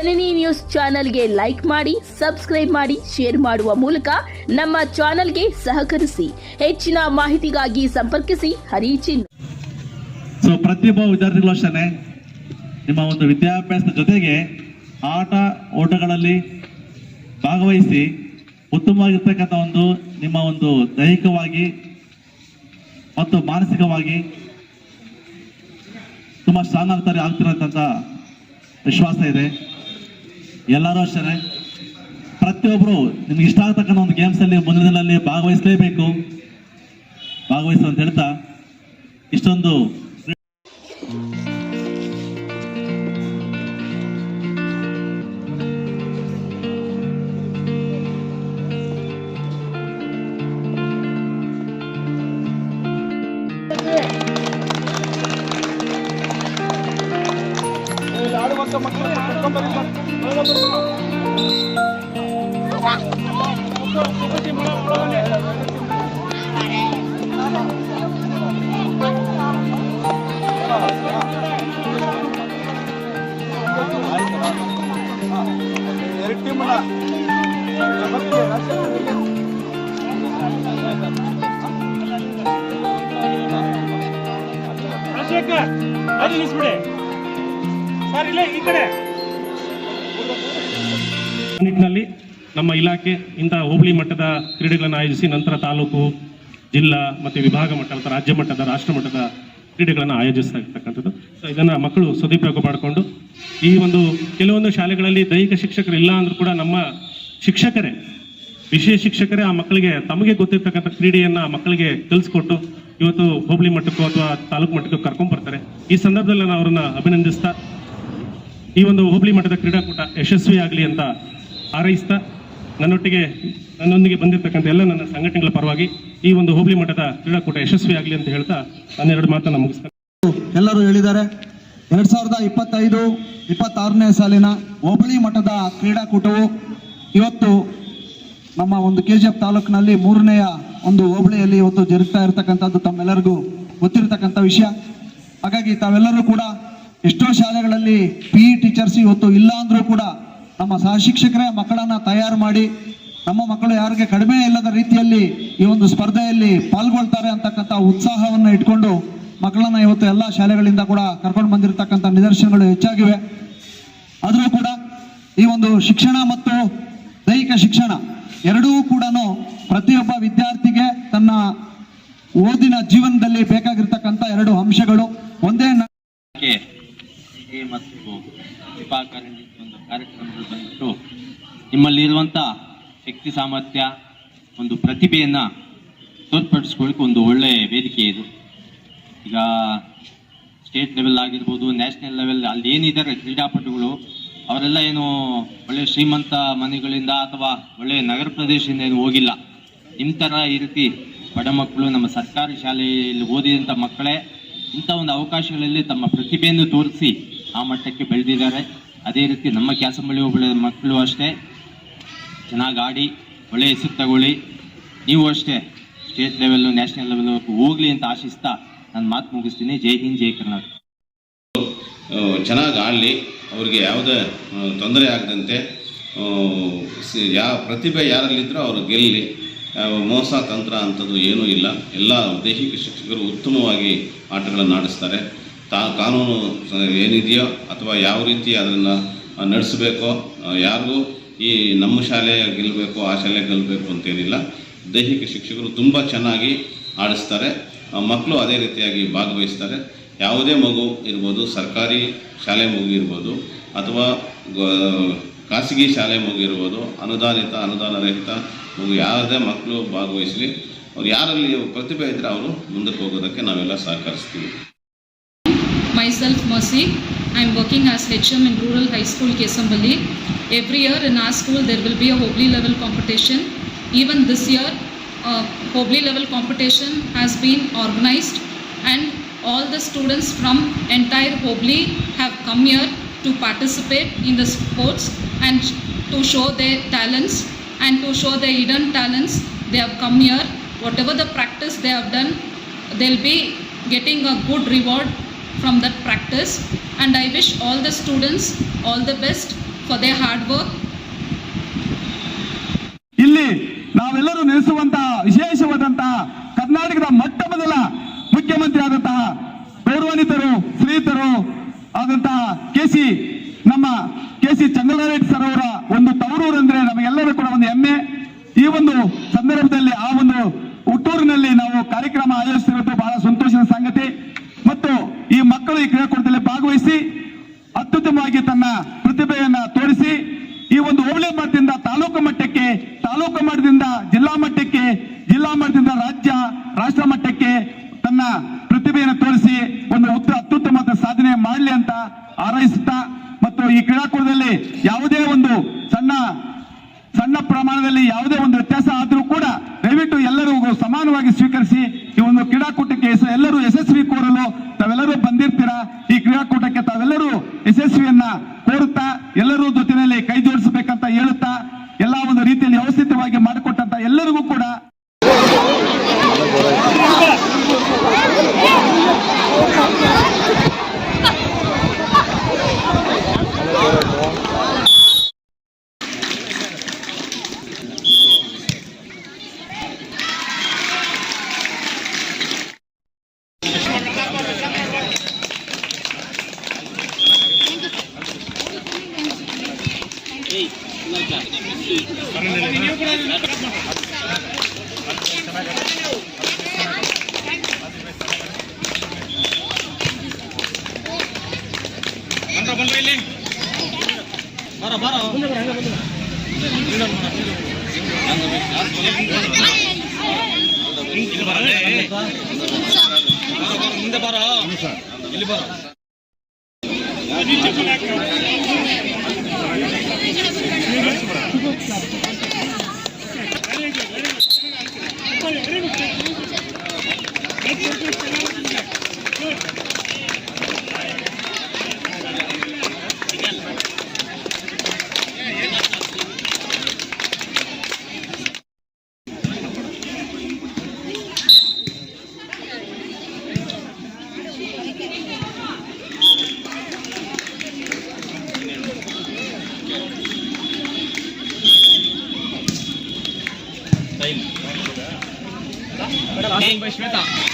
ಜನನಿ news ಚಾನೆಲ್ಗೆ like ಮಾಡಿ, subscribe ಮಾಡಿ, ಶೇರ್ ಮಾಡುವ ಮೂಲಕ ನಮ್ಮ ಚಾನೆಲ್ಗೆ ಸಹಕರಿಸಿ. ಹೆಚ್ಚಿನ ಮಾಹಿತಿಗಾಗಿ ಸಂಪರ್ಕಿಸಿ, ಹರಿಚಿನ್. ಸೊ ಪ್ರತಿಯೊಬ್ಬ ವಿದ್ಯಾರ್ಥಿಗಳು ಅಷ್ಟೇ ನಿಮ್ಮ ಒಂದು ವಿದ್ಯಾಭ್ಯಾಸದ ಜೊತೆಗೆ ಆಟ, ಓಟಗಳಲ್ಲಿ ಭಾಗವಹಿಸಿ ಉತ್ತಮವಾಗಿರ್ತಕ್ಕಂಥ ಒಂದು, ನಿಮ್ಮ ಒಂದು ದೈಹಿಕವಾಗಿ ಮತ್ತು ಮಾನಸಿಕವಾಗಿ ತುಂಬ ಸ್ಟ್ರಾಂಗ್ ಆಗ್ತಾರೆ ಆಗ್ತಿರೋಂಥ ವಿಶ್ವಾಸ ಇದೆ. ಎಲ್ಲರೂ ಅಷ್ಟೇ ಪ್ರತಿಯೊಬ್ಬರು ನಿಮ್ಗೆ ಇಷ್ಟ ಆಗ್ತಕ್ಕಂಥ ಒಂದು ಗೇಮ್ಸಲ್ಲಿ ಮುಂದಿನ ದಿನದಲ್ಲಿ ಭಾಗವಹಿಸಲೇಬೇಕು. ಭಾಗವಹಿಸು ಅಂತ ಹೇಳ್ತಾ ಇಷ್ಟೊಂದು ರಾಜಶೇಖರ್ ಅದು ನಿಲ್ಲಿಸ್ಬಿಡಿ ಸರ್ ಇಲ್ಲೇ ಈ ಕಡೆ ನಿಟ್ಟಿನಲ್ಲಿ ನಮ್ಮ ಇಲಾಖೆ ಇಂತಹ ಹೋಬಳಿ ಮಟ್ಟದ ಕ್ರೀಡೆಗಳನ್ನು ಆಯೋಜಿಸಿ ನಂತರ ತಾಲೂಕು, ಜಿಲ್ಲಾ ಮತ್ತು ವಿಭಾಗ ಮಟ್ಟ ರಾಜ್ಯ ಮಟ್ಟದ, ರಾಷ್ಟ್ರ ಮಟ್ಟದ ಕ್ರೀಡೆಗಳನ್ನು ಆಯೋಜಿಸ್ತಾ ಇರ್ತಕ್ಕಂಥದ್ದು ಸೊ ಇದನ್ನು ಮಕ್ಕಳು ಸದುಪಯೋಗ ಮಾಡಿಕೊಂಡು ಈ ಒಂದು ಕೆಲವೊಂದು ಶಾಲೆಗಳಲ್ಲಿ ದೈಹಿಕ ಶಿಕ್ಷಕರು ಇಲ್ಲ ಅಂದರೂ ಕೂಡ ನಮ್ಮ ಶಿಕ್ಷಕರೇ ವಿಷಯ ಶಿಕ್ಷಕರೇ ಆ ಮಕ್ಕಳಿಗೆ ತಮಗೆ ಗೊತ್ತಿರ್ತಕ್ಕಂಥ ಕ್ರೀಡೆಯನ್ನು ಮಕ್ಕಳಿಗೆ ಕಲಿಸ್ಕೊಟ್ಟು ಇವತ್ತು ಹೋಬಳಿ ಮಟ್ಟಕ್ಕೋ ಅಥವಾ ತಾಲೂಕು ಮಟ್ಟಕ್ಕೂ ಕರ್ಕೊಂಡ್ಬರ್ತಾರೆ ಈ ಸಂದರ್ಭದಲ್ಲಿ ನಾನು ಅವರನ್ನು ಅಭಿನಂದಿಸ್ತಾ ಈ ಒಂದು ಹೋಬಳಿ ಮಟ್ಟದ ಕ್ರೀಡಾಕೂಟ ಯಶಸ್ವಿ ಆಗಲಿ ಅಂತ ಹಾರೈಸ್ತಾ ನನ್ನೊಟ್ಟಿಗೆ ನನ್ನೊಂದಿಗೆ ಬಂದಿರತಕ್ಕಂಥ ಎಲ್ಲ ನನ್ನ ಸಂಘಟನೆಗಳ ಪರವಾಗಿ ಈ ಒಂದು ಹೋಬಳಿ ಮಟ್ಟದ ಕ್ರೀಡಾಕೂಟ ಯಶಸ್ವಿ ಆಗಲಿ ಅಂತ ಹೇಳ್ತಾ ನನ್ನೆರಡು ಮಾತನ್ನು ಮುಗಿಸ್ತೇನೆ. ಎಲ್ಲರೂ ಹೇಳಿದ್ದಾರೆ, ಎರಡ್ ಸಾವಿರದ ಇಪ್ಪತ್ತೈದು, ಇಪ್ಪತ್ತಾರನೇ ಸಾಲಿನ ಹೋಬಳಿ ಮಟ್ಟದ ಕ್ರೀಡಾಕೂಟವು ಇವತ್ತು ನಮ್ಮ ಒಂದು ಕೆ ಜಿ ಎಫ್ ತಾಲೂಕಿನಲ್ಲಿ ಮೂರನೆಯ ಒಂದು ಹೋಬಳಿಯಲ್ಲಿ ಇವತ್ತು ಜರುಗ್ತಾ ಇರತಕ್ಕಂಥದ್ದು ತಮ್ಮೆಲ್ಲರಿಗೂ ಗೊತ್ತಿರತಕ್ಕಂಥ ವಿಷಯ. ಹಾಗಾಗಿ ತಾವೆಲ್ಲರೂ ಕೂಡ ಎಷ್ಟೋ ಶಾಲೆಗಳಲ್ಲಿ ಪಿ ಇ ಟೀಚರ್ಸ್ ಇವತ್ತು ಇಲ್ಲ ಅಂದ್ರೂ ಕೂಡ ನಮ್ಮ ಸಹ ಶಿಕ್ಷಕರೇ ಮಕ್ಕಳನ್ನ ತಯಾರು ಮಾಡಿ ನಮ್ಮ ಮಕ್ಕಳು ಯಾರಿಗೆ ಕಡಿಮೆ ಇಲ್ಲದ ರೀತಿಯಲ್ಲಿ ಈ ಒಂದು ಸ್ಪರ್ಧೆಯಲ್ಲಿ ಪಾಲ್ಗೊಳ್ತಾರೆ ಅಂತಕ್ಕಂಥ ಉತ್ಸಾಹವನ್ನು ಇಟ್ಕೊಂಡು ಮಕ್ಕಳನ್ನ ಇವತ್ತು ಎಲ್ಲ ಶಾಲೆಗಳಿಂದ ಕೂಡ ಕರ್ಕೊಂಡು ಬಂದಿರತಕ್ಕಂಥ ನಿದರ್ಶನಗಳು ಹೆಚ್ಚಾಗಿವೆ. ಆದರೂ ಕೂಡ ಈ ಒಂದು ಶಿಕ್ಷಣ ಮತ್ತು ದೈಹಿಕ ಶಿಕ್ಷಣ ಎರಡೂ ಕೂಡ ಪ್ರತಿಯೊಬ್ಬ ವಿದ್ಯಾರ್ಥಿಗೆ ತನ್ನ ಓದಿನ ಜೀವನದಲ್ಲಿ ಬೇಕಾಗಿರ್ತಕ್ಕಂಥ ಎರಡು ಅಂಶಗಳು. ಒಂದೇ ಮತ್ತು ಕಾರ್ಯಕ್ರಮಗಳು ಬಂದ್ಬಿಟ್ಟು ನಿಮ್ಮಲ್ಲಿರುವಂಥ ಶಕ್ತಿ ಸಾಮರ್ಥ್ಯ, ಒಂದು ಪ್ರತಿಭೆಯನ್ನು ತೋರ್ಪಡಿಸ್ಕೊಳ್ಳಿಕ್ಕೆ ಒಂದು ಒಳ್ಳೆಯ ವೇದಿಕೆ ಇದು. ಈಗ ಸ್ಟೇಟ್ ಲೆವೆಲ್ ಆಗಿರ್ಬೋದು, ನ್ಯಾಷನಲ್ ಲೆವೆಲ್, ಅಲ್ಲಿ ಏನಿದ್ದಾರೆ ಕ್ರೀಡಾಪಟುಗಳು, ಅವರೆಲ್ಲ ಏನು ಒಳ್ಳೆ ಶ್ರೀಮಂತ ಮನೆಗಳಿಂದ ಅಥವಾ ಒಳ್ಳೆಯ ನಗರ ಪ್ರದೇಶದಿಂದ ಏನು ಹೋಗಿಲ್ಲ. ನಿಮ್ಮ ಥರ ಈ ರೀತಿ ಬಡ ಮಕ್ಕಳು ನಮ್ಮ ಸರ್ಕಾರಿ ಶಾಲೆಯಲ್ಲಿ ಓದಿದಂಥ ಮಕ್ಕಳೇ ಇಂಥ ಒಂದು ಅವಕಾಶಗಳಲ್ಲಿ ತಮ್ಮ ಪ್ರತಿಭೆಯನ್ನು ತೋರಿಸಿ ಆ ಮಟ್ಟಕ್ಕೆ ಬೆಳೆದಿದ್ದಾರೆ. ಅದೇ ರೀತಿ ನಮ್ಮ ಕ್ಯಾಸಂಬಳಿ ಒಬ್ಬಳೆ ಮಕ್ಕಳು ಅಷ್ಟೇ. ಚೆನ್ನಾಗಿ ಆಡಿ ಒಳ್ಳೆಯ ಹೆಸರು ತಗೊಳ್ಳಿ. ನೀವು ಅಷ್ಟೇ. ಸ್ಟೇಟ್ ಲೆವೆಲ್ಲು, ನ್ಯಾಷನಲ್ ಲೆವೆಲ್ ಹೋಗಲಿ ಅಂತ ಆಶಿಸ್ತಾ ನಾನು ಮಾತು ಮುಗಿಸ್ತೀನಿ. ಜೈ ಹಿಂದ್, ಜೈ ಕರ್ನಾಟಕ. ಚೆನ್ನಾಗಿ ಆಡಲಿ ಅವ್ರಿಗೆ ಯಾವುದೇ ತೊಂದರೆ ಆಗದಂತೆ ಯಾವ ಪ್ರತಿಭೆ ಯಾರಲ್ಲಿದ್ದರೂ ಅವರು ಗೆಲ್ಲಿ ಮೋಸ ತಂತ್ರ ಅಂಥದ್ದು ಏನೂ ಇಲ್ಲ. ಎಲ್ಲ ದೈಹಿಕ ಶಿಕ್ಷಕರು ಉತ್ತಮವಾಗಿ ಆಟಗಳನ್ನು ಆಡಿಸ್ತಾರೆ. ತಾ, ಕಾನೂನು ಏನಿದೆಯೋ ಅಥವಾ ಯಾವ ರೀತಿ ಅದನ್ನು ನಡೆಸಬೇಕೋ ಯಾರಿಗೂ ಈ ನಮ್ಮ ಶಾಲೆ ಗೆಲ್ಲಬೇಕು, ಆ ಶಾಲೆ ಗೆಲ್ಲಬೇಕು ಅಂತೇನಿಲ್ಲ. ದೈಹಿಕ ಶಿಕ್ಷಕರು ತುಂಬ ಚೆನ್ನಾಗಿ ಆಡಿಸ್ತಾರೆ. ಮಕ್ಕಳು ಅದೇ ರೀತಿಯಾಗಿ ಭಾಗವಹಿಸ್ತಾರೆ. ಯಾವುದೇ ಮಗು ಇರ್ಬೋದು, ಸರ್ಕಾರಿ ಶಾಲೆ ಮಗು ಇರ್ಬೋದು, ಅಥವಾ ಖಾಸಗಿ ಶಾಲೆ ಮಗು ಇರ್ಬೋದು, ಅನುದಾನಿತ, ಅನುದಾನ ರಹಿತ ಮಗು ಯಾವುದೇ ಮಕ್ಕಳು ಭಾಗವಹಿಸಲಿ, ಅವ್ರು ಯಾರಲ್ಲಿ ಪ್ರತಿಭೆ ಇದ್ದರೆ ಅವರು ಮುಂದಕ್ಕೆ ಹೋಗೋದಕ್ಕೆ ನಾವೆಲ್ಲ ಸಹಕರಿಸ್ತೀವಿ. Myself Mercy. I am working as HM in Rural High School Kesambali. Every year in our school there will be a Hobli level competition. Even this year, uh, Hobli level competition has been organized and all the students from entire Hobli have come here to participate in the sports and to show their talents and to show their hidden talents. They have come here. Whatever the practice they have done, they'll be getting a good reward from that practice. And i wish all the students all the best for their hard work. ಇಲ್ಲಿ ನಾವೆಲ್ಲರೂ ನೆಲೆಸುವಂತಹ ವಿಶೇಷವಾದಂತಹ ಕರ್ನಾಟಕದ ಮೊಟ್ಟ ಮೊದಲ ಮುಖ್ಯಮಂತ್ರಿ ಆದಂತಹ ಗೌರವಾನ್ವಿತರು ಶ್ರೀಯುತರು ಆದಂತಹ ಕೆ ಸಿ ನಮ್ಮ ಕೆ ಸಿ ಚಂದ್ರಾರೆಡ್ಡಿ ಸರ್ ಅವರ ಒಂದು ತವರೂರು ಅಂದ್ರೆ ನಮಗೆಲ್ಲರೂ ಕೂಡ ಒಂದು ಹೆಮ್ಮೆ. ಈ ಒಂದು ಸಂದರ್ಭದಲ್ಲಿ ಆ ಒಂದು ಹುಟ್ಟೂರಿನಲ್ಲಿ ನಾವು ಕಾರ್ಯಕ್ರಮ ಆಯೋಜಿಸಿರುವುದು ಬಹಳ ಸಂತೋಷದ ಸಂಗತಿ. ಈ ಮಕ್ಕಳು ಈ ಕ್ರೀಡಾಕೂಟದಲ್ಲಿ ಭಾಗವಹಿಸಿ ಅತ್ಯುತ್ತಮವಾಗಿ ತನ್ನ ಪ್ರತಿಭೆಯನ್ನ ತೋರಿಸಿ ಈ ಒಂದು ಹೋಬಳಿ ಮಟ್ಟದಿಂದ ತಾಲೂಕು ಮಟ್ಟಕ್ಕೆ, ತಾಲೂಕು ಮಟ್ಟದಿಂದ ಜಿಲ್ಲಾ ಮಟ್ಟಕ್ಕೆ, ಜಿಲ್ಲಾ ಮಟ್ಟದಿಂದ ರಾಜ್ಯ, ರಾಷ್ಟ್ರ ಮಟ್ಟಕ್ಕೆ ತನ್ನ ಪ್ರತಿಭೆಯನ್ನು ತೋರಿಸಿ ಒಂದು ಉತ್ತರ ಅತ್ಯುತ್ತಮ ಸಾಧನೆ ಮಾಡಲಿ ಅಂತ ಹಾರೈಸುತ್ತಾ ಮತ್ತು ಈ ಕ್ರೀಡಾಕೂಟದಲ್ಲಿ ಯಾವುದೇ ಒಂದು ಸಣ್ಣ ಸಣ್ಣ ಪ್ರಮಾಣದಲ್ಲಿ ಯಾವುದೇ ಒಂದು ವ್ಯತ್ಯಾಸ ಆದರೂ ಕೂಡ ದಯವಿಟ್ಟು ಎಲ್ಲರೂ ಸಮಾನವಾಗಿ ಸ್ವೀಕರಿಸಿ ಈ ಒಂದು ಕ್ರೀಡಾಕೂಟಕ್ಕೆ ಎಲ್ಲರೂ ಯಶಸ್ವಿ ಕೋರಲು ತಾವೆಲ್ಲರೂ ಬಂದಿರ್ತೀರಾ ಈ ಕ್ರೀಡಾಕೂಟಕ್ಕೆ ತಾವೆಲ್ಲರೂ ಯಶಸ್ವಿಯನ್ನ ಕೋರುತ್ತಾ ಎಲ್ಲರೂ ಜೊತೆಯಲ್ಲಿ ಕೈ ಜೋಡಿಸಬೇಕಂತ ಹೇಳುತ್ತಾ ಎಲ್ಲ ಒಂದು ರೀತಿಯಲ್ಲಿ ವ್ಯವಸ್ಥಿತವಾಗಿ ಮಾಡಿಕೊಟ್ಟಂತ ಎಲ್ಲರಿಗೂ ಕೂಡ ಇಲ್ಲಿ ಬರೋ ಇಲ್ಲಿ ಬರೋ 给你们学长。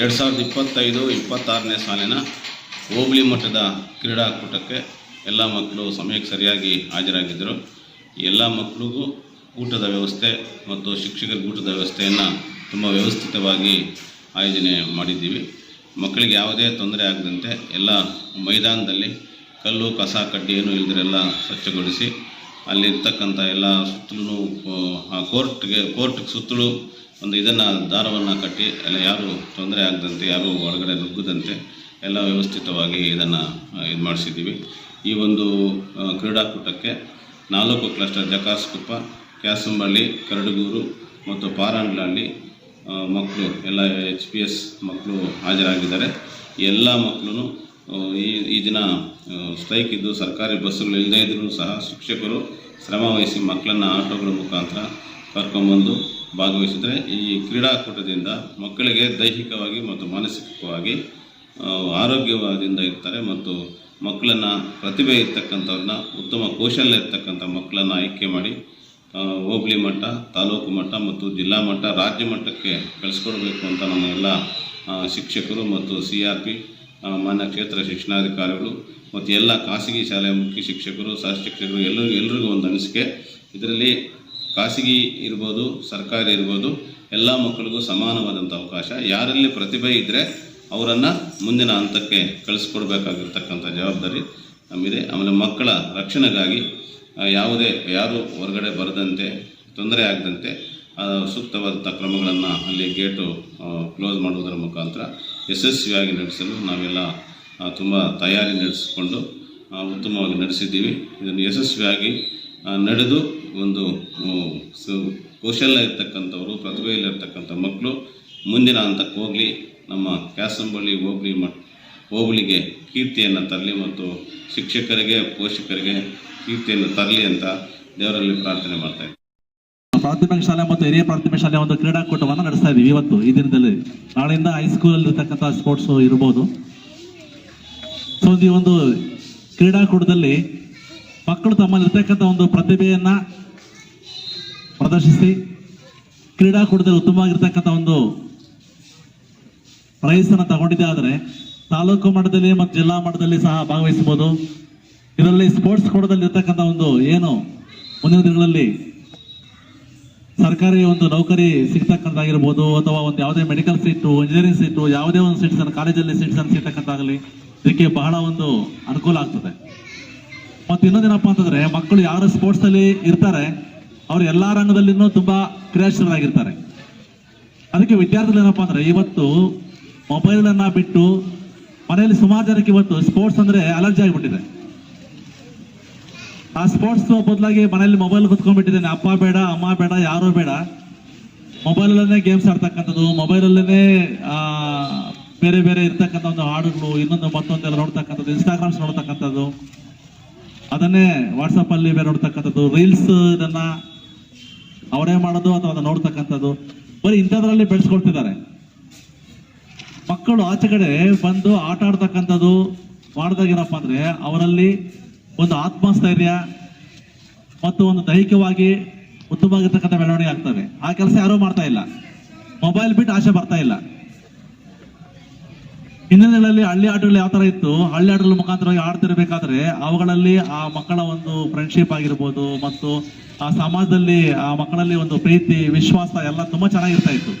ಎರಡು ಸಾವಿರದ ಇಪ್ಪತ್ತೈದು, ಇಪ್ಪತ್ತಾರನೇ ಸಾಲಿನ ಹೋಬಳಿ ಮಟ್ಟದ ಕ್ರೀಡಾಕೂಟಕ್ಕೆ ಎಲ್ಲ ಮಕ್ಕಳು ಸಮಯಕ್ಕೆ ಸರಿಯಾಗಿ ಹಾಜರಾಗಿದ್ದರು. ಎಲ್ಲ ಮಕ್ಕಳಿಗೂ ಊಟದ ವ್ಯವಸ್ಥೆ ಮತ್ತು ಶಿಕ್ಷಕರ ಊಟದ ವ್ಯವಸ್ಥೆಯನ್ನು ತುಂಬ ವ್ಯವಸ್ಥಿತವಾಗಿ ಆಯೋಜನೆ ಮಾಡಿದ್ದೀವಿ. ಮಕ್ಕಳಿಗೆ ಯಾವುದೇ ತೊಂದರೆ ಆಗದಂತೆ ಎಲ್ಲ ಮೈದಾನದಲ್ಲಿ ಕಲ್ಲು, ಕಸ, ಕಡ್ಡಿ ಏನು ಇಲ್ದಿರೆಲ್ಲ ಸ್ವಚ್ಛಗೊಳಿಸಿ ಅಲ್ಲಿರ್ತಕ್ಕಂಥ ಎಲ್ಲ ಸುತ್ತಲೂ ಕೋರ್ಟ್ಗೆ ಕೋರ್ಟ್ಗೆ ಸುತ್ತಲೂ ಒಂದು ಇದನ್ನು ದಾರವನ್ನು ಕಟ್ಟಿ, ಎಲ್ಲ ಯಾರು ತೊಂದರೆ ಆಗದಂತೆ, ಯಾರು ಒಳಗಡೆ ನುಗ್ಗದಂತೆ ಎಲ್ಲ ವ್ಯವಸ್ಥಿತವಾಗಿ ಇದನ್ನು ಇದು ಮಾಡಿಸಿದ್ದೀವಿ. ಈ ಒಂದು ಕ್ರೀಡಾಕೂಟಕ್ಕೆ ನಾಲ್ಕು ಕ್ಲಸ್ಟರ್ ಜಕಾಸ್ಕೊಪ್ಪ ಕ್ಯಾಸಂಬಳ್ಳಿ, ಕರಡುಗೂರು ಮತ್ತು ಪಾರಾಂಡ್ಲಹಳ್ಳಿ ಮಕ್ಕಳು, ಎಲ್ಲ ಎಚ್ ಪಿ ಎಸ್ ಮಕ್ಕಳು ಹಾಜರಾಗಿದ್ದಾರೆ. ಎಲ್ಲ ಮಕ್ಕಳು ಈ ಈ ದಿನ ಸ್ಟ್ರೈಕ್ ಇದ್ದು ಸರ್ಕಾರಿ ಬಸ್ಸುಗಳು ಇಲ್ಲದೇ ಇದ್ರೂ ಸಹ ಶಿಕ್ಷಕರು ಶ್ರಮ ವಹಿಸಿ ಮಕ್ಕಳನ್ನು ಆಟೋಗಳ ಮುಖಾಂತರ ಕರ್ಕೊಂಬಂದು ಭಾಗವಹಿಸಿದರೆ ಈ ಕ್ರೀಡಾಕೂಟದಿಂದ ಮಕ್ಕಳಿಗೆ ದೈಹಿಕವಾಗಿ ಮತ್ತು ಮಾನಸಿಕವಾಗಿ ಆರೋಗ್ಯವಾದಿಂದ ಇರ್ತಾರೆ ಮತ್ತು ಮಕ್ಕಳನ್ನು ಪ್ರತಿಭೆ ಇರ್ತಕ್ಕಂಥವ್ರನ್ನ, ಉತ್ತಮ ಕೌಶಲ್ಯ ಇರ್ತಕ್ಕಂಥ ಮಕ್ಕಳನ್ನು ಆಯ್ಕೆ ಮಾಡಿ ಹೋಬಳಿ ಮಟ್ಟ, ತಾಲೂಕು ಮಟ್ಟ ಮತ್ತು ಜಿಲ್ಲಾ ಮಟ್ಟ, ರಾಜ್ಯ ಮಟ್ಟಕ್ಕೆ ಕಳಿಸ್ಕೊಡ್ಬೇಕು ಅಂತ ನಮ್ಮ ಎಲ್ಲ ಶಿಕ್ಷಕರು ಮತ್ತು ಸಿ ಆರ್ ಪಿ ಮಾನ್ಯ ಕ್ಷೇತ್ರ ಶಿಕ್ಷಣಾಧಿಕಾರಿಗಳು ಮತ್ತು ಎಲ್ಲ ಖಾಸಗಿ ಶಾಲೆಯ ಮುಖ್ಯ ಶಿಕ್ಷಕರು, ಸಹ ಶಿಕ್ಷಕರು ಎಲ್ಲರಿಗೂ ಎಲ್ರಿಗೂ ಒಂದು ಅನಿಸಿಕೆ. ಇದರಲ್ಲಿ ಖಾಸಗಿ ಇರ್ಬೋದು, ಸರ್ಕಾರಿ ಇರ್ಬೋದು, ಎಲ್ಲ ಮಕ್ಕಳಿಗೂ ಸಮಾನವಾದಂಥ ಅವಕಾಶ. ಯಾರಲ್ಲಿ ಪ್ರತಿಭೆ ಇದ್ದರೆ ಅವರನ್ನು ಮುಂದಿನ ಹಂತಕ್ಕೆ ಕಳಿಸ್ಕೊಡ್ಬೇಕಾಗಿರ್ತಕ್ಕಂಥ ಜವಾಬ್ದಾರಿ ನಮ್ಮಿದೆ. ಆಮೇಲೆ ಮಕ್ಕಳ ರಕ್ಷಣೆಗಾಗಿ ಯಾವುದೇ, ಯಾರು ಹೊರಗಡೆ ಬರದಂತೆ, ತೊಂದರೆ ಆಗದಂತೆ ಸೂಕ್ತವಾದಂಥ ಕ್ರಮಗಳನ್ನು ಅಲ್ಲಿ ಗೇಟು ಕ್ಲೋಸ್ ಮಾಡುವುದರ ಮುಖಾಂತರ ಯಶಸ್ವಿಯಾಗಿ ನಡೆಸಲು ನಾವೆಲ್ಲ ತುಂಬ ತಯಾರಿ ನಡೆಸಿಕೊಂಡು ಉತ್ತಮವಾಗಿ ನಡೆಸಿದ್ದೀವಿ. ಇದನ್ನು ಯಶಸ್ವಿಯಾಗಿ ನಡೆದು ಒಂದು ಕೌಶಲ್ಯ ಇರ್ತಕ್ಕಂಥವರು ಪ್ರತಿಭೆಯಲ್ಲಿರ್ತಕ್ಕಂಥ ಮಕ್ಕಳು ಮುಂದಿನ ಹಂತಕ್ಕೆ ಹೋಗಲಿ, ನಮ್ಮ ಕ್ಯಾಸಂಬಳ್ಳಿ ಹೋಬಳಿ ಮ, ಹೋಬಳಿಗೆ ಕೀರ್ತಿಯನ್ನು ತರಲಿ ಮತ್ತು ಶಿಕ್ಷಕರಿಗೆ, ಪೋಷಕರಿಗೆ ಕೀರ್ತಿಯನ್ನು ತರಲಿ ಅಂತ ದೇವರಲ್ಲಿ ಪ್ರಾರ್ಥನೆ ಮಾಡ್ತಾ ಇದ್ದೀನಿ. ಪ್ರಾಥಮಿಕ ಶಾಲೆ ಮತ್ತು ಹಿರಿಯ ಪ್ರಾಥಮಿಕ ಶಾಲೆ ಒಂದು ಕ್ರೀಡಾಕೂಟವನ್ನು ನಡೆಸ್ತಾ ಇದ್ದೀವಿ ಇವತ್ತು. ಈ ದಿನದಲ್ಲಿ ನಾಳೆಯಿಂದ ಹೈಸ್ಕೂಲಲ್ಲಿ ಇರ್ತಕ್ಕಂಥ ಸ್ಪೋರ್ಟ್ಸು ಇರ್ಬೋದು. ಸೊ ಈ ಒಂದು ಕ್ರೀಡಾಕೂಟದಲ್ಲಿ ಮಕ್ಕಳು ತಮ್ಮಲ್ಲಿರ್ತಕ್ಕಂಥ ಒಂದು ಪ್ರತಿಭೆಯನ್ನ ಪ್ರದರ್ಶಿಸಿ, ಕ್ರೀಡಾಕೂಟದಲ್ಲಿ ಉತ್ತಮವಾಗಿರ್ತಕ್ಕಂಥ ಒಂದು ಪ್ರೈಸನ್ನು ತಗೊಂಡಿದೆ ಆದರೆ ತಾಲೂಕು ಮಟ್ಟದಲ್ಲಿ ಮತ್ತು ಜಿಲ್ಲಾ ಮಟ್ಟದಲ್ಲಿ ಸಹ ಭಾಗವಹಿಸಬಹುದು. ಇದರಲ್ಲಿ ಸ್ಪೋರ್ಟ್ಸ್ ಕೂಟದಲ್ಲಿ ಇರ್ತಕ್ಕಂಥ ಒಂದು ಏನು ಮುಂದಿನ ದಿನಗಳಲ್ಲಿ ಸರ್ಕಾರಿ ಒಂದು ನೌಕರಿ ಸಿಗ್ತಕ್ಕಂಥದ್ದಾಗಿರ್ಬೋದು, ಅಥವಾ ಒಂದು ಯಾವುದೇ ಮೆಡಿಕಲ್ ಸೀಟು ಇಂಜಿನಿಯರಿಂಗ್ ಸೀಟು ಯಾವುದೇ ಒಂದು ಸೀಟ್ಸ್ ಅನ್ನು ಕಾಲೇಜಲ್ಲಿ ಸೀಟ್ಸ್ ಅನ್ನು ಸಿಗ್ತಕ್ಕಂತಾಗಲಿ ಇದಕ್ಕೆ ಬಹಳ ಒಂದು ಅನುಕೂಲ ಆಗ್ತದೆ. ಮತ್ತು ಇನ್ನೊಂದೇನಪ್ಪ ಅಂತಂದ್ರೆ, ಮಕ್ಕಳು ಯಾರು ಸ್ಪೋರ್ಟ್ಸ್ ಅಲ್ಲಿ ಇರ್ತಾರೆ, ಅವರು ಎಲ್ಲ ರಂಗದಲ್ಲಿನೂ ತುಂಬ ಕ್ರಿಯಾಶೀಲರಾಗಿರ್ತಾರೆ. ಅದಕ್ಕೆ ವಿದ್ಯಾರ್ಥಿಗಳು ಏನಪ್ಪ ಅಂದ್ರೆ, ಇವತ್ತು ಮೊಬೈಲ್ ಬಿಟ್ಟು ಮನೆಯಲ್ಲಿ ಸುಮಾರು ಜನಕ್ಕೆ ಇವತ್ತು ಸ್ಪೋರ್ಟ್ಸ್ ಅಂದ್ರೆ ಅಲರ್ಜಿ ಆಗಿಬಿಟ್ಟಿದೆ. ಆ ಸ್ಪೋರ್ಟ್ಸ್ ಬದಲಾಗಿ ಮನೆಯಲ್ಲಿ ಮೊಬೈಲ್ ಕುತ್ಕೊಂಡ್ಬಿಟ್ಟಿದ್ದೇನೆ, ಅಪ್ಪ ಬೇಡ, ಅಮ್ಮ ಬೇಡ, ಯಾರೂ ಬೇಡ. ಮೊಬೈಲಲ್ಲೇ ಗೇಮ್ಸ್ ಆಡ್ತಕ್ಕಂಥದ್ದು ಮೊಬೈಲಲ್ಲೇ ಬೇರೆ ಬೇರೆ ಇರ್ತಕ್ಕಂಥ ಒಂದು ಹಾಡುಗಳು, ಇನ್ನೊಂದು ಮತ್ತೊಂದೆಲ್ಲ ನೋಡ್ತಕ್ಕಂಥದ್ದು ಇನ್ಸ್ಟಾಗ್ರಾಮ್ಸ್ ನೋಡ್ತಕ್ಕಂಥದ್ದು. ಅದನ್ನೇ ವಾಟ್ಸಪ್ ಅಲ್ಲಿ ಬೇರೆ ನೋಡ್ತಕ್ಕಂಥದ್ದು. ರೀಲ್ಸ್ ಇದನ್ನ ಅವರೇ ಮಾಡೋದು ಅಥವಾ ಅದನ್ನು ನೋಡ್ತಕ್ಕಂಥದ್ದು. ಬರೀ ಇಂಥದ್ರಲ್ಲಿ ಬೆಳೆಸ್ಕೊಳ್ತಿದ್ದಾರೆ. ಮಕ್ಕಳು ಆಚೆ ಕಡೆ ಬಂದು ಆಟ ಆಡ್ತಕ್ಕಂಥದ್ದು ಮಾಡಿದಾಗ ಏನಪ್ಪ ಅಂದ್ರೆ ಅವರಲ್ಲಿ ಒಂದು ಆತ್ಮಸ್ಥೈರ್ಯ ಮತ್ತು ಒಂದು ದೈಹಿಕವಾಗಿ ಉತ್ತಮವಾಗಿರ್ತಕ್ಕಂಥ ಬೆಳವಣಿಗೆ ಆಗ್ತದೆ. ಆ ಕೆಲಸ ಯಾರೂ ಮಾಡ್ತಾ ಇಲ್ಲ. ಮೊಬೈಲ್ ಬಿಟ್ಟು ಆಸೆ ಬರ್ತಾ ಇಲ್ಲ. ಹಿಂದಿನ ದಿನಗಳಲ್ಲಿ ಹಳ್ಳಿ ಆಟಗಳು ಯಾವ ತರ ಇತ್ತು? ಹಳ್ಳಿ ಆಟಗಳ ಮುಖಾಂತರವಾಗಿ ಆಡ್ತಿರ್ಬೇಕಾದ್ರೆ ಅವುಗಳಲ್ಲಿ ಆ ಮಕ್ಕಳ ಒಂದು ಫ್ರೆಂಡ್ಶಿಪ್ ಆಗಿರ್ಬೋದು ಮತ್ತು ಆ ಸಮಾಜದಲ್ಲಿ ಆ ಮಕ್ಕಳಲ್ಲಿ ಒಂದು ಪ್ರೀತಿ, ವಿಶ್ವಾಸ ಎಲ್ಲ ತುಂಬಾ ಚೆನ್ನಾಗಿರ್ತಾ ಇತ್ತು.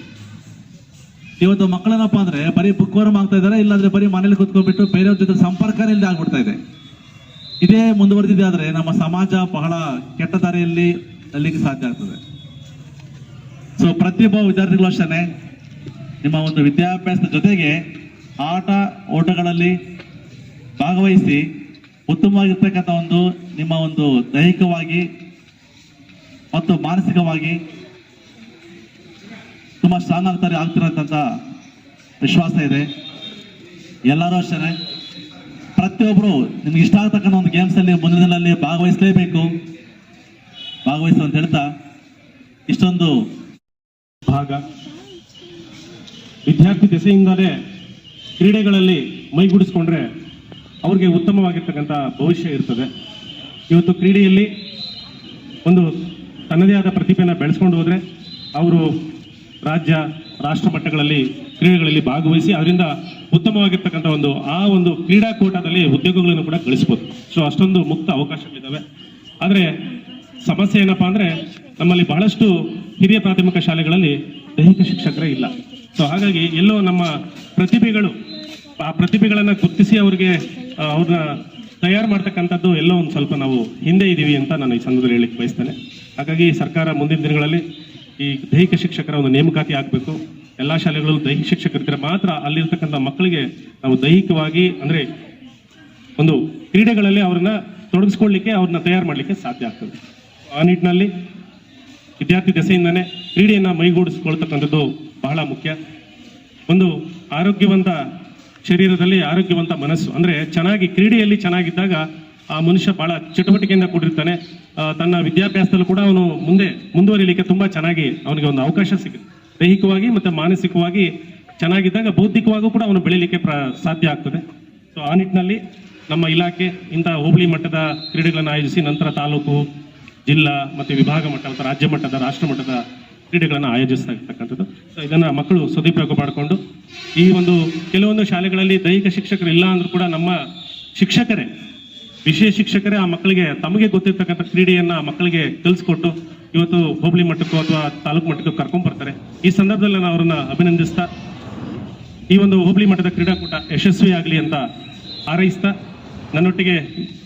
ಇವತ್ತು ಮಕ್ಕಳೇನಪ್ಪ ಅಂದ್ರೆ ಬರೀ ಬುಕ್ ವರ್ಮ್ ಆಗ್ತಾ ಇದಾರೆ ಇಲ್ಲಾಂದ್ರೆ ಬರೀ ಮನೇಲಿ ಕುತ್ಕೊಂಡ್ಬಿಟ್ಟು ಬೇರೆಯವ್ರ ಜೊತೆ ಸಂಪರ್ಕನೇ ಇಲ್ಲದೆ ಆಗ್ಬಿಡ್ತಾ ಇದೆ. ಇದೇ ಮುಂದುವರೆದಿದೆ ಆದ್ರೆ ನಮ್ಮ ಸಮಾಜ ಬಹಳ ಕೆಟ್ಟ ದಾರಿಯಲ್ಲಿ ನಲ್ಲಿಗೆ ಸಾಧ್ಯ ಆಗ್ತದೆ. ಸೊ ಪ್ರತಿಯೊಬ್ಬ ವಿದ್ಯಾರ್ಥಿಗಳು ಅಷ್ಟೇ ನಿಮ್ಮ ಒಂದು ವಿದ್ಯಾಭ್ಯಾಸದ ಜೊತೆಗೆ ಆಟ ಓಟಗಳಲ್ಲಿ ಭಾಗವಹಿಸಿ ಉತ್ತಮವಾಗಿರ್ತಕ್ಕಂಥ ಒಂದು ನಿಮ್ಮ ಒಂದು ದೈಹಿಕವಾಗಿ ಮತ್ತು ಮಾನಸಿಕವಾಗಿ ತುಂಬ ಸ್ಟ್ರಾಂಗ್ ಆಗ್ತಾರೆ ಆಗ್ತಿರತಕ್ಕಂಥ ವಿಶ್ವಾಸ ಇದೆ. ಎಲ್ಲರೂ ಅಷ್ಟೇ ಪ್ರತಿಯೊಬ್ಬರು ನಿಮ್ಗೆ ಇಷ್ಟ ಆಗ್ತಕ್ಕಂಥ ಒಂದು ಗೇಮ್ಸಲ್ಲಿ ಮುಂದಿನ ದಿನದಲ್ಲಿ ಭಾಗವಹಿಸಲೇಬೇಕು. ಭಾಗವಹಿಸು ಅಂತ ಹೇಳ್ತಾ ಇಷ್ಟೊಂದು ಭಾಗ. ವಿದ್ಯಾರ್ಥಿ ದೆಸೆಯಿಂದಲೇ ಕ್ರೀಡೆಗಳಲ್ಲಿ ಮೈಗೂಡಿಸ್ಕೊಂಡ್ರೆ ಅವ್ರಿಗೆ ಉತ್ತಮವಾಗಿರ್ತಕ್ಕಂಥ ಭವಿಷ್ಯ ಇರ್ತದೆ. ಇವತ್ತು ಕ್ರೀಡೆಯಲ್ಲಿ ಒಂದು ತನ್ನದೇ ಆದ ಪ್ರತಿಭೆಯನ್ನು ಬೆಳೆಸ್ಕೊಂಡು ಹೋದರೆ ಅವರು ರಾಜ್ಯ, ರಾಷ್ಟ್ರ ಮಟ್ಟಗಳಲ್ಲಿ ಕ್ರೀಡೆಗಳಲ್ಲಿ ಭಾಗವಹಿಸಿ ಅದರಿಂದ ಉತ್ತಮವಾಗಿರ್ತಕ್ಕಂಥ ಒಂದು, ಆ ಒಂದು ಕ್ರೀಡಾಕೂಟದಲ್ಲಿ ಉದ್ಯೋಗಗಳನ್ನು ಕೂಡ ಗಳಿಸ್ಬೋದು. ಸೊ ಅಷ್ಟೊಂದು ಮುಕ್ತ ಅವಕಾಶಗಳಿದ್ದಾವೆ ಆದರೆ ಸಮಸ್ಯೆ ಏನಪ್ಪ ಅಂದರೆ ನಮ್ಮಲ್ಲಿ ಬಹಳಷ್ಟು ಹಿರಿಯ ಪ್ರಾಥಮಿಕ ಶಾಲೆಗಳಲ್ಲಿ ದೈಹಿಕ ಶಿಕ್ಷಕರೇ ಇಲ್ಲ. ಸೊ ಹಾಗಾಗಿ ಎಲ್ಲೋ ನಮ್ಮ ಪ್ರತಿಭೆಗಳು ಆ ಪ್ರತಿಭೆಗಳನ್ನು ಗುರುತಿಸಿ ಅವರಿಗೆ ಅವ್ರನ್ನ ತಯಾರು ಮಾಡ್ತಕ್ಕಂಥದ್ದು ಎಲ್ಲೋ ಒಂದು ಸ್ವಲ್ಪ ನಾವು ಹಿಂದೆ ಇದ್ದೀವಿ ಅಂತ ನಾನು ಈ ಸಂದರ್ಭದಲ್ಲಿ ಹೇಳಿಕ್ಕೆ ಬಯಸ್ತೇನೆ. ಹಾಗಾಗಿ ಸರ್ಕಾರ ಮುಂದಿನ ದಿನಗಳಲ್ಲಿ ಈ ದೈಹಿಕ ಶಿಕ್ಷಕರ ಒಂದು ನೇಮಕಾತಿ ಆಗಬೇಕು. ಎಲ್ಲ ಶಾಲೆಗಳಲ್ಲೂ ದೈಹಿಕ ಶಿಕ್ಷಕರಿದ್ದರೆ ಮಾತ್ರ ಅಲ್ಲಿರ್ತಕ್ಕಂಥ ಮಕ್ಕಳಿಗೆ ನಾವು ದೈಹಿಕವಾಗಿ, ಅಂದರೆ ಒಂದು ಕ್ರೀಡೆಗಳಲ್ಲಿ ಅವ್ರನ್ನ ತೊಡಗಿಸ್ಕೊಳ್ಳಿಕ್ಕೆ, ಅವ್ರನ್ನ ತಯಾರು ಮಾಡಲಿಕ್ಕೆ ಸಾಧ್ಯ ಆಗ್ತದೆ. ಆ ನಿಟ್ಟಿನಲ್ಲಿ ವಿದ್ಯಾರ್ಥಿ ದೆಸೆಯಿಂದನೇ ಕ್ರೀಡೆಯನ್ನು ಮೈಗೂಡಿಸ್ಕೊಳ್ತಕ್ಕಂಥದ್ದು ಬಹಳ ಮುಖ್ಯ. ಒಂದು ಆರೋಗ್ಯವಂತ ಶರೀರದಲ್ಲಿ ಆರೋಗ್ಯವಂತ ಮನಸ್ಸು, ಅಂದರೆ ಚೆನ್ನಾಗಿ ಕ್ರೀಡೆಯಲ್ಲಿ ಚೆನ್ನಾಗಿದ್ದಾಗ ಆ ಮನುಷ್ಯ ಭಾಳ ಚಟುವಟಿಕೆಯಿಂದ ಕೂಡಿರ್ತಾನೆ. ತನ್ನ ವಿದ್ಯಾಭ್ಯಾಸದಲ್ಲೂ ಕೂಡ ಅವನು ಮುಂದೆ ಮುಂದುವರಿಲಿಕ್ಕೆ ತುಂಬಾ ಚೆನ್ನಾಗಿ ಅವನಿಗೆ ಒಂದು ಅವಕಾಶ ಸಿಗುತ್ತೆ. ದೈಹಿಕವಾಗಿ ಮತ್ತೆ ಮಾನಸಿಕವಾಗಿ ಚೆನ್ನಾಗಿದ್ದಾಗ ಬೌದ್ಧಿಕವಾಗೂ ಕೂಡ ಅವನು ಬೆಳೀಲಿಕ್ಕೆ ಪ್ರ, ಸಾಧ್ಯ ಆಗ್ತದೆ. ಸೊ ಆ ನಿಟ್ಟಿನಲ್ಲಿ ನಮ್ಮ ಇಲಾಖೆ ಇಂಥ ಹೋಬಳಿ ಮಟ್ಟದ ಕ್ರೀಡೆಗಳನ್ನು ಆಯೋಜಿಸಿ, ನಂತರ ತಾಲೂಕು, ಜಿಲ್ಲಾ ಮತ್ತು ವಿಭಾಗ ಮಟ್ಟ ಮತ್ತು ರಾಜ್ಯ ಮಟ್ಟದ, ರಾಷ್ಟ್ರ ಮಟ್ಟದ ಕ್ರೀಡೆಗಳನ್ನು ಆಯೋಜಿಸ್ತಾ ಸೊ ಇದನ್ನು ಮಕ್ಕಳು ಸದುಪಯೋಗ ಮಾಡಿಕೊಂಡು, ಈ ಒಂದು ಕೆಲವೊಂದು ಶಾಲೆಗಳಲ್ಲಿ ದೈಹಿಕ ಶಿಕ್ಷಕರು ಇಲ್ಲ ಅಂದರೂ ಕೂಡ ನಮ್ಮ ಶಿಕ್ಷಕರೇ ವಿಷಯ ಶಿಕ್ಷಕರೇ ಆ ಮಕ್ಕಳಿಗೆ ತಮಗೆ ಗೊತ್ತಿರ್ತಕ್ಕಂಥ ಕ್ರೀಡೆಯನ್ನು ಮಕ್ಕಳಿಗೆ ಕಲಿಸ್ಕೊಟ್ಟು ಇವತ್ತು ಹೋಬಳಿ ಮಟ್ಟಕ್ಕೂ ಅಥವಾ ತಾಲೂಕು ಮಟ್ಟಕ್ಕೋ ಕರ್ಕೊಂಡ್ಬರ್ತಾರೆ ಈ ಸಂದರ್ಭದಲ್ಲಿ ನಾನು ಅವರನ್ನು ಅಭಿನಂದಿಸ್ತಾ, ಈ ಒಂದು ಹೋಬಳಿ ಮಟ್ಟದ ಕ್ರೀಡಾಕೂಟ ಯಶಸ್ವಿ ಆಗಲಿ ಅಂತ ಹಾರೈಸ್ತಾ, ನನ್ನೊಟ್ಟಿಗೆ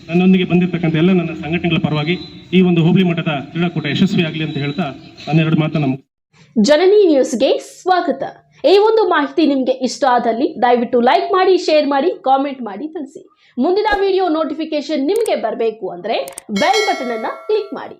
ನನ್ನೊಂದಿಗೆ ಬಂದಿರತಕ್ಕಂಥ ಎಲ್ಲ ನನ್ನ ಸಂಘಟನೆಗಳ ಪರವಾಗಿ ಈ ಒಂದು ಹೋಬಳಿ ಮಟ್ಟದ ಕ್ರೀಡಾಕೂಟ ಯಶಸ್ವಿ ಆಗಲಿ ಅಂತ ಹೇಳ್ತಾ ಹನ್ನೆರಡು ಮಾತನ್ನ. ಜನನಿ ನ್ಯೂಸ್ಗೆ ಸ್ವಾಗತ. ಈ ಒಂದು ಮಾಹಿತಿ ನಿಮಗೆ ಇಷ್ಟ ಆದಲ್ಲಿ ದಯವಿಟ್ಟು ಲೈಕ್ ಮಾಡಿ, ಶೇರ್ ಮಾಡಿ, ಕಾಮೆಂಟ್ ಮಾಡಿ ತಿಳಿಸಿ. ಮುಂದಿನ ವಿಡಿಯೋ ನೋಟಿಫಿಕೇಶನ್ ನಿಮಗೆ ಬರಬೇಕು ಅಂದ್ರೆ ಬೆಲ್ ಬಟನ್ ಅನ್ನು ಕ್ಲಿಕ್ ಮಾಡಿ.